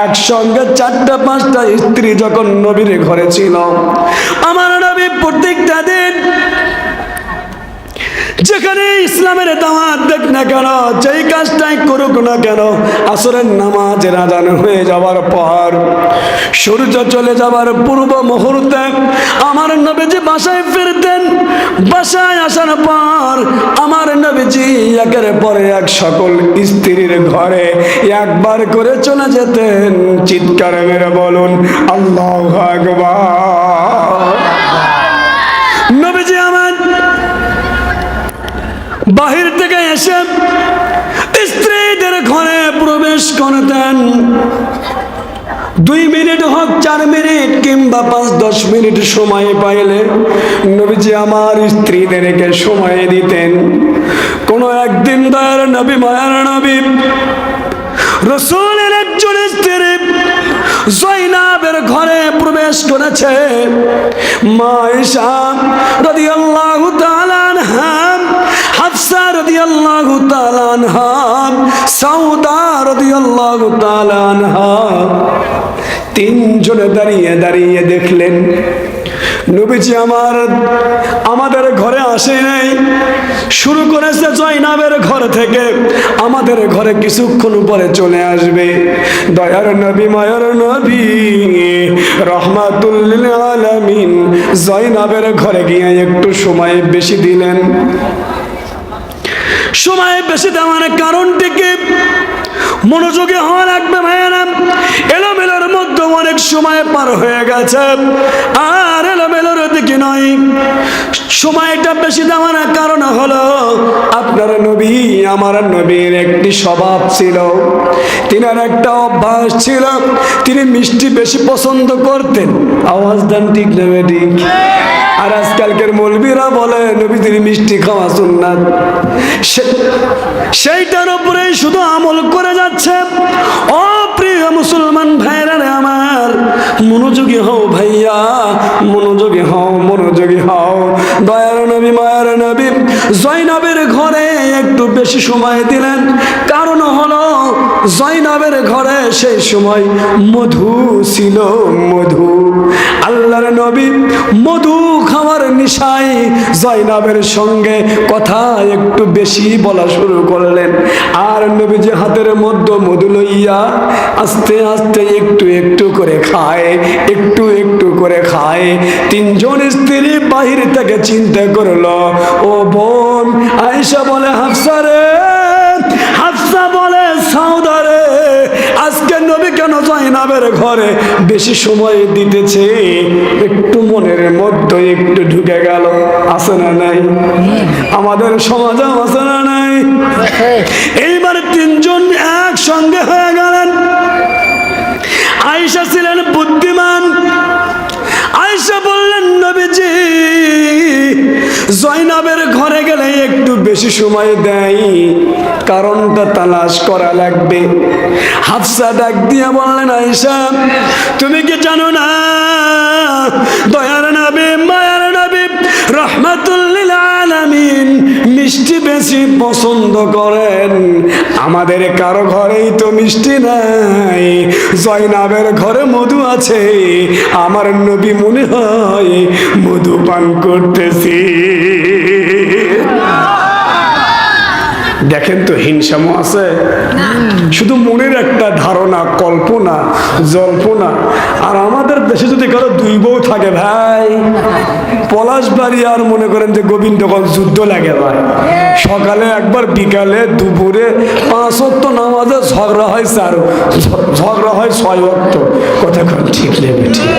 একসঙ্গে চারটা পাঁচটা স্ত্রী যখন নবীর ঘরে ছিল আমার নবী প্রত্যেকটা দিন যেখানে ইসলামের দাওয়াত দেখ না কেন, যেই কাজটাই করুক না কেন, আসরের নামাজ আজান হয়ে যাওয়ার পর, সূর্য চলে যাওয়ার পূর্ব মুহূর্তে আমার নবীজি বাসায় ফিরতেন। বাসায় আসার পর আমার নবীজি একের পরে এক সকল স্ত্রীর ঘরে একবার করে চলে যেতেন। চিৎকার মেরে বলুন, আল্লাহ আকবার নবীজি আমার বাহির থেকে এসে স্ত্রীদের ঘরে প্রবেশ করতেন। দুই মিনিট হোক, চার মিনিট কিংবা পাঁচ, দশ মিনিট সময় পাইলে নবীজি আমার স্ত্রীদেরকে সময় দিতেন। কোনো একদিন দয়ার নবী, মায়ার নবী, রসুলের একজন স্ত্রী জৈনাবের ঘরে প্রবেশ করেছে। মা ঈশা রাদিয়াল্লাহু তাআলা তিনজনে দাঁড়িয়ে দাঁড়িয়ে দেখলেন, নবীজি আমার, আমাদের ঘরে আসে নাই। শুরু করেছে জয়নাবের ঘর থেকে, আমাদের ঘরে কিছুক্ষণ পরে চলে আসবে। দয়ার নবী, মায়ার নবী রহমাতুল্লিল আলামিন, জয়নাবের ঘরে গিয়ে একটু সময় বেশি দিলেন। সময় বেশি দেওয়ার কারণটিকে মনোযোগী হওয়া লাগবে ভাইয়েরা। এলোমেলোর মধ্যে অনেক সময় পার হয়ে গেছে। আর এলোমেলোর দিকে নয়, সময়টা বেশি দেওয়ার কারণ হলো আপনার নবী, আমার নবীর একটি স্বভাব ছিল। তিনার একটা অভ্যাস ছিল, তিনি মিষ্টি বেশি পছন্দ করতেন। আওয়াজ দেন ঠিক নেবে ঠিক? আর আজকালকের মৌলবীরা বলে নবীদের মিষ্টি খাওয়া সুন্নাত। সেইটার উপরেই শুধু আমল করে যাচ্ছে। ও প্রিয় মুসলমান ভাইরা রে আমার, মনোযোগী হও ভাইয়া, মনোযোগী হও মনোযোগী হও। জয়নবের ঘরে একটু বেশি সময় দিলেন। কারণ হলো জয়নবের ঘরে সেই সময় মধু ছিল মধু। আল্লাহর নবী মধু খাওয়ার নিশাই জয়নাবের সঙ্গে কথা একটু বেশি বলা শুরু করলেন। আর নবী যে হাতের মধ্যে মধু লইয়া আস্তে আস্তে একটু একটু করে খায়, একটু একটু করে খায়। তিনজন স্ত্রী বাহির থেকে চিন্তা করল। ও বোন, আয়েশা বলে, হাফসা রে, হাফসা বলে সাউদারে আজকে নবী কেন জয়নাবের ঘরে? বেশি সময় দিতেছে, একটু মনের মধ্যে একটু ঢুকে গেল, আছে না নাই? আমাদের সমাজে আছে না নাই? এইবার তিনজন এক একসঙ্গে হয়ে গেলেন। আয়েশা ছিলেন বুদ্ধিমান জয়নাবের ঘরে গেলে একটু বেশি সময় দেয়। কারণটা তালাশ করা লাগবে। হাফসা ডাক দিয়ে বললেন আইসা তুমি কি জানো না? দয়ার বেশি পছন্দ করেন। আমাদের কারও ঘরেই তো মিষ্টি নাই। জয়নাবের ঘরে মধু আছে। আমার নবী মনে হয় মধু পান করতেছি। দেখেন তো হিংসামো আছে। শুধু মনের একটা ধারণা কল্পনা জল্পনা। আর আমাদের দেশে যদি কারও দুই বউ থাকে ভাই পলাশবাড়ি আর মনে করেন যে গোবিন্দগঞ্জ যুদ্ধ লাগে ভাই। সকালে একবার বিকালে দুপুরে পাঁচ অক্ট নামাজে ঝগড়া হয় চার ঝগড়া হয় ছয় অক্ট কথা ঠিক নেবে ঠিক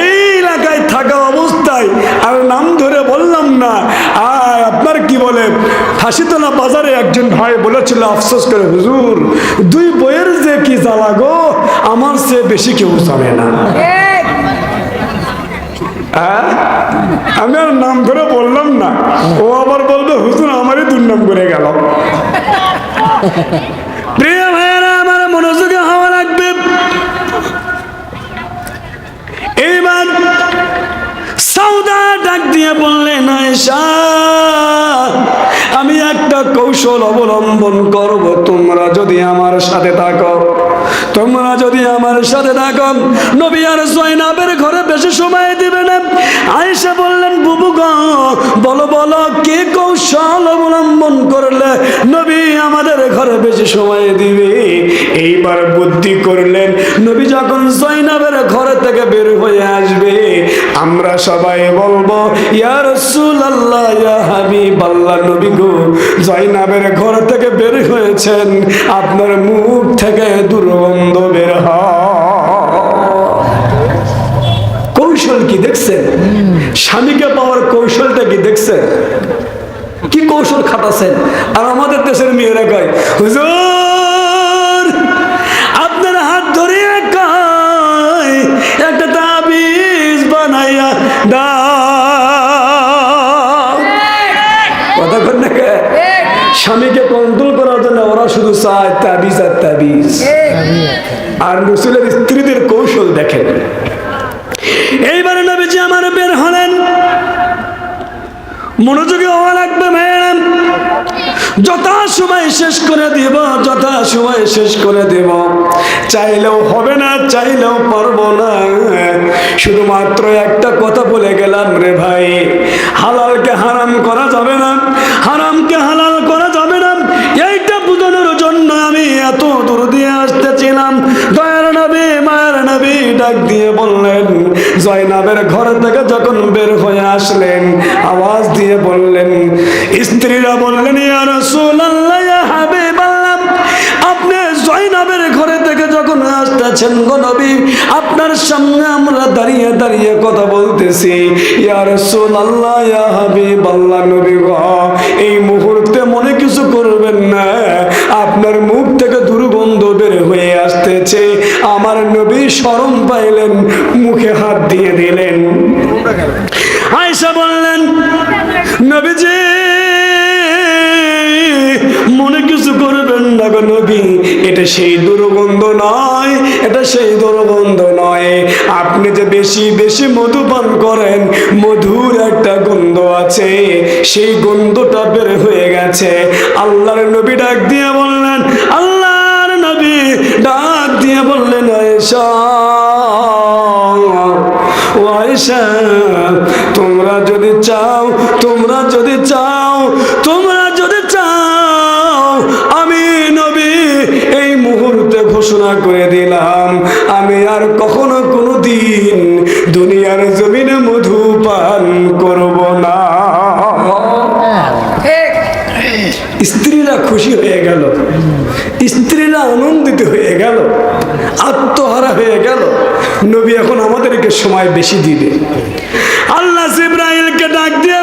এই এলাকায় থাকা অবস্থায় আর নাম ধরে বললাম না আর আপনার কি বলে হাসিতলা বাজারে একজন ভাই বলেছিল, আফসোস করে, হুজুর, দুই বইয়ের যে কি জ্বালা গো, আমার সে বেশি কেউ জানে না। হ্যাঁ? আমি আর নাম ধরে বললাম না। ও আবার বলবে, হুজুর, আমারই দুর্নাম করে গেল। কৌশল অবলম্বন করব। তোমরা যদি আমার সাথে থাকো, তোমরা যদি আমার সাথে থাকো, নবী আর জয়নাবের ঘরে বেশি সময় দিবে না। আয়েশা বললেন, বুবু গো, বলো বলো, কে কৌশল অবলম্বন করলে নবী আমাদের ঘরে বেশি সময় দিবে? এইবার বুদ্ধি করলেন, নবী যখন জয়নাবের ঘরে থেকে বের হয়ে আসবে আমরা সবাই বলব, ইয়া রাসূলুল্লাহ, ইয়া হাবিবাল্লাহ, নবী গো জয়নাবের ঘর থেকে বের হয়েছেন, আপনার মুখ থেকে দুর্গন্ধ বের কৌশল কি দেখছেন? স্বামীকে পাওয়ার কৌশলটা কি দেখছেন? কি কৌশল খাটাছেন? আর আমাদের দেশের মেয়েরা কয়, হুজুর আর রসুলের স্ত্রীদের কৌশল দেখেন। এইবারে নবীজি আমার বের হলেন। মনোযোগী হওয়া লাগবে ম্যাডাম। যথা সময় শেষ করে দিব, যথা সময় শেষ করে দেব। চাইলেও হবে না, চাইলেও পারব না। শুধুমাত্র একটা কথা বলে গেলাম রে ভাই। হালালকে জয়নাবের ঘর থেকে যখন বের হয়ে আসলেন, আওয়াজ দিয়ে বললেন, স্ত্রীরা বললেন আপনি ঘরে থেকে যখন আপনার সামনে আমরা দাঁড়িয়ে দাঁড়িয়ে কথা বলতেছি নবী এটা সেই দুর্গন্ধ নয়, এটা সেই দুর্গন্ধ নয়। আপনি যে বেশি বেশি মধু পান করেন, মধুর একটা গন্ধ আছে। সেই গন্ধটা বের হয়ে গেছে। আল্লাহর নবী ডাক দিয়ে বললেন, আল্লাহর নবী ডাক দিয়ে বললেন, আয়েশা, ও তোমরা যদি চাও, তোমরা যদি চাও করে দিলাম। আমি আর কখনো কোনো দিন দুনিয়ার জমিনে মধু পান করব না। স্ত্রীরা খুশি হয়ে গেল। স্ত্রীরা আনন্দিত হয়ে গেল। আত্মহারা হয়ে গেল। নবী এখন আমাদেরকে সময় বেশি দিবে। আল্লাহ জিব্রাইলকে ডাক দিয়ে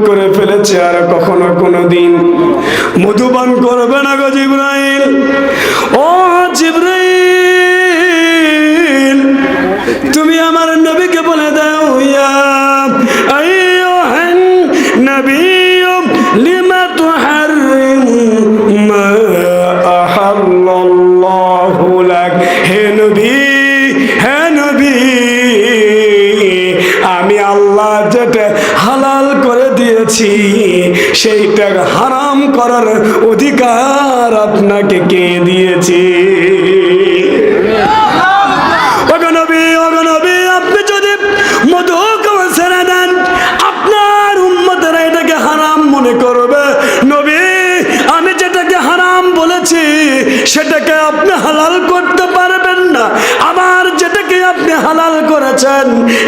করে ফেলেছে আর কখনো কোনো দিন মধুপান করবে না করে দিয়েছি সেইটা হারাম করার অধিকার আপনাকে কে দিয়েছে? আপনার এটাকে হারাম মনে করবে। আমি যেটাকে হারাম বলেছি, সেটাকে আপনি হালাল করতে পারবেন না। যেটাকে আপনি হালাল করেছেন,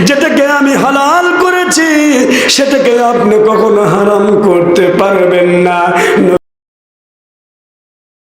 যেটাকে আমি হালাল করেছি, সেটাকে আপনি কখনো হারাম করতে পারবেন না।